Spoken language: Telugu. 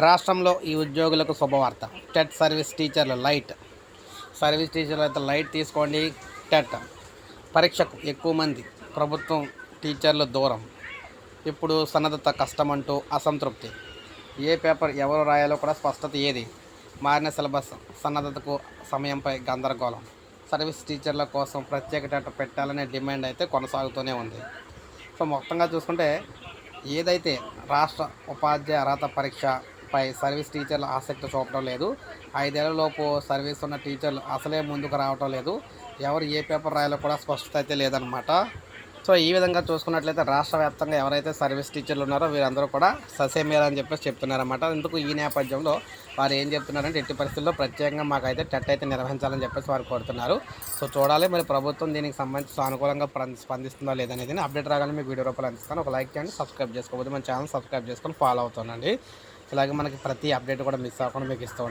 రాష్ట్రంలో ఈ ఉద్యోగులకు శుభవార్త. టెట్ సర్వీస్ టీచర్లు లైట్. సర్వీస్ టీచర్లు అయితే లైట్ తీసుకోండి. టెట్. పరీక్షకు ఎక్కువ మంది. ప్రభుత్వం టీచర్లు దూరం. ఇప్పుడు సన్నద్ధత కష్టమంటూ అసంతృప్తి. ఏ పేపర్ ఎవరు రాయాలో కూడా స్పష్టత ఏది? మారిన సిలబస్ సన్నద్ధతకు సమయంపై గందరగోళం. సర్వీస్ టీచర్ల కోసం ప్రత్యేక టెట్ పెట్టాలనే డిమాండ్ అయితే కొనసాగుతూనే ఉంది. సో మొత్తంగా చూసుకుంటే ఏదైతే రాష్ట్ర ఉపాధ్యాయ అర్హత పై సర్వీస్ టీచర్లు ఆసక్తి చూపడం లేదు. ఐదేళ్ళలోపు సర్వీస్ ఉన్న టీచర్లు అసలే ముందుకు రావటం లేదు. ఎవరు ఏ పేపర్ రాయాలో కూడా స్పష్టత అయితే లేదనమాట సో ఈ విధంగా చూసుకున్నట్లయితే రాష్ట్ర వ్యాప్తంగా ఎవరైతే సర్వీస్ టీచర్లు ఉన్నారో వీరందరూ కూడా ససేమేర అని చెప్పేసి చెప్తున్నారన్నమాట. ఎందుకు ఈ నేపథ్యంలో వారు ఏం చెప్తున్నారంటే ఎట్టి పరిస్థితుల్లో ప్రత్యేకంగా మాకైతే టెట్ అయితే నిర్వహించాలని చెప్పేసి వారు కోరుతున్నారు. సో చూడాలి మరి ప్రభుత్వం దీనికి సంబంధించి సానుకూలంగా స్పందిస్తుందో లేదనేది అప్డేట్ రాగానే మీకు వీడియో రూపాయలు అందిస్తాను. ఒక లైక్ చేయండి సబ్స్క్రైబ్ చేసుకోకపోతే మన ఛానల్ సబ్స్క్రైబ్ చేసుకొని ఫాలో అవుతుండండి. ఇలాగే మనకి ప్రతి అప్డేట్ కూడా మిస్ అవ్వకుండా మీకు ఇస్తూ